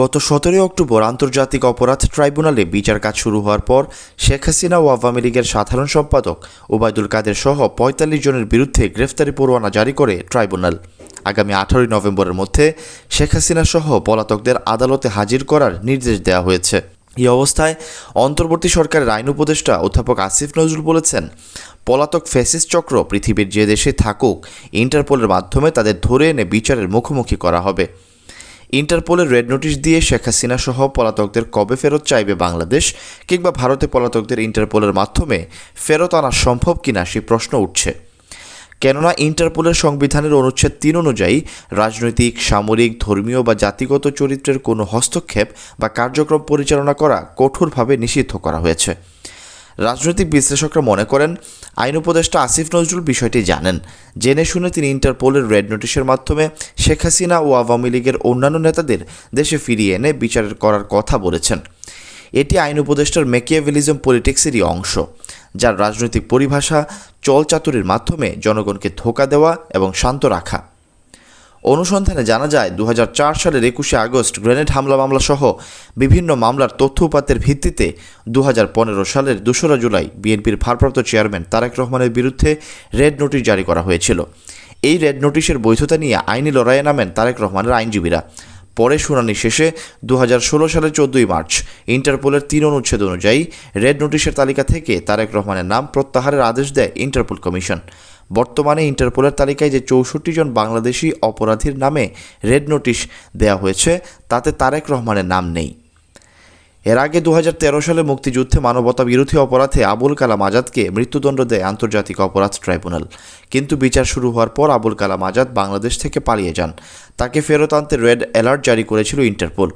গত সতেরোই অক্টোবর আন্তর্জাতিক অপরাধ ট্রাইব্যুনালে বিচার কাজ শুরু হওয়ার পর শেখ হাসিনা ও আওয়ামী লীগের সাধারণ সম্পাদক ওবায়দুল কাদের সহ পঁয়তাল্লিশ জনের বিরুদ্ধে গ্রেফতারি পরোয়ানা জারি করে ট্রাইব্যুনাল। আগামী আঠারোই নভেম্বরের মধ্যে শেখ হাসিনা সহ পলাতকদের আদালতে হাজির করার নির্দেশ দেওয়া হয়েছে। এই অবস্থায় অন্তর্বর্তী সরকারের আইন উপদেষ্টা অধ্যাপক আসিফ নজরুল বলেছেন, পলাতক ফেসিস চক্র পৃথিবীর যে দেশে থাকুক, ইন্টারপোলের মাধ্যমে তাদের ধরে এনে বিচারের মুখোমুখি করা হবে। ইন্টারপোলের রেড নোটিশ দিয়ে শেখ হাসিনা সহ পলাতকদের কবে ফেরত চাইবে বাংলাদেশ কিংবা ভারতে পলাতকদের ইন্টারপোলের মাধ্যমে ফেরত আনা সম্ভব কিনা সেই প্রশ্ন উঠছে। কেননা ইন্টারপোলের সংবিধানের অনুচ্ছেদ তিন অনুযায়ী রাজনৈতিক, সামরিক, ধর্মীয় বা জাতিগত চরিত্রের কোনো হস্তক্ষেপ বা কার্যক্রম পরিচালনা করা কঠোরভাবে নিষিদ্ধ করা হয়েছে। রাজনৈতিক বিশ্লেষকরা মনে করেন, আইন উপদেষ্টা আসিফ নজরুল বিষয়টি জানেন। জেনে শুনে তিনি ইন্টারপোলের রেড নোটিশের মাধ্যমে শেখ হাসিনা ও আওয়ামী লীগের অন্যান্য নেতাদের দেশে ফিরিয়ে এনে বিচার করার কথা বলেছেন। এটি আইন উপদেষ্টার মেকিয়াভেলিজম পলিটিক্সেরই অংশ, যার রাজনৈতিক পরিভাষা চলচাতুরির মাধ্যমে জনগণকে ধোকা দেওয়া এবং শান্ত রাখা। অনুসন্ধানে জানা যায় দু হাজার চার সালের একুশে আগস্ট গ্রেনেড হামলা মামলা সহ বিভিন্ন মামলার তথ্য উপাত্তের ভিত্তিতে দু হাজার পনেরো সালের দোসরা জুলাই বিএনপির ভারপ্রাপ্ত চেয়ারম্যান তারেক রহমানের বিরুদ্ধে রেড নোটিশ জারি করা হয়েছিল। এই রেড নোটিশের বৈধতা নিয়ে আইনি লড়াইয়ে নামেন তারেক রহমানের আইনজীবীরা। পরে শুনানি শেষে দু হাজার ষোলো সালের চোদ্দই মার্চ ইন্টারপোলের তিন অনুচ্ছেদ অনুযায়ী রেড নোটিশের তালিকা থেকে তারেক রহমানের নাম প্রত্যাহারের আদেশ দেয় ইন্টারপোল কমিশন। বর্তমানে ইন্টারপোলের তালিকায় যে চৌষট্টি জন বাংলাদেশি অপরাধীর নামে রেড নোটিশ দেয়া হয়েছে, তাতে তারেক রহমানের নাম নেই। এর আগে দু হাজার তেরো সালে মুক্তিযুদ্ধে মানবতা বিরোধী অপরাধে আবুল কালাম আজাদকে মৃত্যুদণ্ড দেয় আন্তর্জাতিক অপরাধ ট্রাইব্যুনাল। কিন্তু বিচার শুরু হওয়ার পর আবুল কালাম আজাদ বাংলাদেশ থেকে পালিয়ে যান। তাকে ফেরত আনতে রেড অ্যালার্ট জারি করেছিল ইন্টারপোল।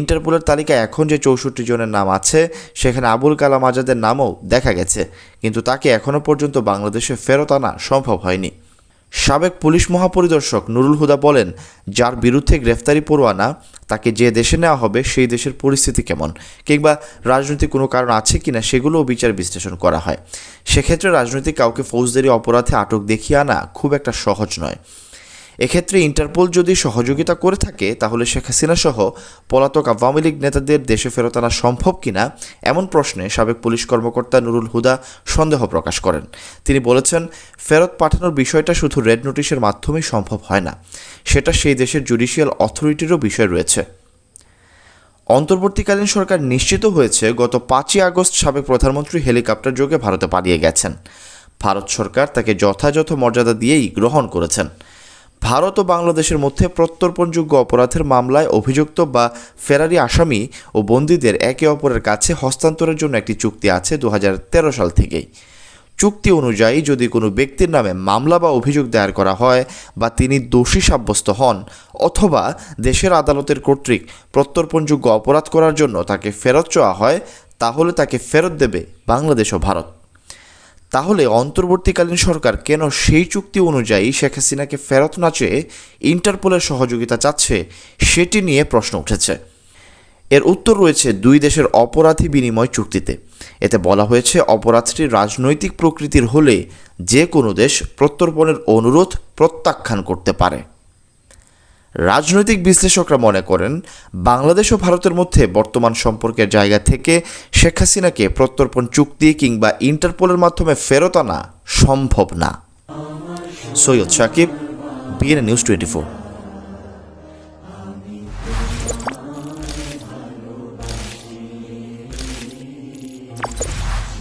ইন্টারপোলের তালিকায় এখন যে চৌষট্টি জনের নাম আছে, সেখানে আবুল কালাম আজাদের নামও দেখা গেছে। কিন্তু তাকে এখনও পর্যন্ত বাংলাদেশে ফেরত আনা সম্ভব হয়নি। সাবেক পুলিশ মহাপরিদর্শক নুরুল হুদা বলেন, যার বিরুদ্ধে গ্রেফতারি পরোয়ানা, তাকে যে দেশে নেওয়া হবে সেই দেশের পরিস্থিতি কেমন? কিংবা রাজনৈতিক কোনো কারণ আছে কি না সেগুলোও বিচার বিশ্লেষণ করা হয়। সেক্ষেত্রে রাজনৈতিক কাউকে ফৌজদারি অপরাধে আটক দেখিয়ে আনা খুব একটা সহজ নয়। এক্ষেত্রে ইন্টারপোল যদি সহযোগিতা করে থাকে, তাহলে শেখ হাসিনা সহ পলাতক আওয়ামী লীগ নেতাদের দেশে ফেরত আনা সম্ভব কিনা, এমন প্রশ্নে সাবেক পুলিশ কর্মকর্তা নুরুল হুদা সন্দেহ প্রকাশ করেন। তিনি বলেছেন, ফেরত পাঠানোর বিষয়টা শুধু রেড নোটিশের মাধ্যমেই সম্ভব হয় না, সেটা সেই দেশের জুডিশিয়াল অথরিটিরও বিষয় রয়েছে। অন্তর্বর্তীকালীন সরকার নিশ্চিত হয়েছে, গত পাঁচই আগস্ট সাবেক প্রধানমন্ত্রী হেলিকপ্টার যোগে ভারতে পালিয়ে গেছেন। ভারত সরকার তাকে যথাযথ মর্যাদা দিয়েই গ্রহণ করেছেন। ভারত ও বাংলাদেশের মধ্যে প্রত্যর্পণযোগ্য অপরাধের মামলায় অভিযুক্ত বা ফেরারি আসামি ও বন্দীদের একে অপরের কাছে হস্তান্তরের জন্য একটি চুক্তি আছে দু হাজার তেরো সাল থেকেই। চুক্তি অনুযায়ী যদি কোনো ব্যক্তির নামে মামলা বা অভিযোগ দায়ের করা হয় বা তিনি দোষী সাব্যস্ত হন অথবা দেশের আদালতের কর্তৃক প্রত্যর্পণযোগ্য অপরাধ করার জন্য তাকে ফেরত চাওয়া হয়, তাহলে তাকে ফেরত দেবে বাংলাদেশ ও ভারত। তাহলে অন্তর্বর্তীকালীন সরকার কেন সেই চুক্তি অনুযায়ী শেখ হাসিনাকে ফেরত না চেয়ে ইন্টারপোলের সহযোগিতা চাচ্ছে সেটি নিয়ে প্রশ্ন উঠেছে। এর উত্তর রয়েছে দুই দেশের অপরাধী বিনিময় চুক্তিতে। এতে বলা হয়েছে অপরাধটি রাজনৈতিক প্রকৃতির হলে যে কোনো দেশ প্রত্যর্পণের অনুরোধ প্রত্যাখ্যান করতে পারে। রাজনৈতিক বিশ্লেষকরা মনে করেন, বাংলাদেশ ও ভারতের মধ্যে বর্তমান সম্পর্কের জায়গা থেকে শেখ হাসিনাকে প্রত্যর্পণ চুক্তি কিংবা ইন্টারপোলের মাধ্যমে ফেরত আনা সম্ভব না। Syed Sakib BNA news twenty four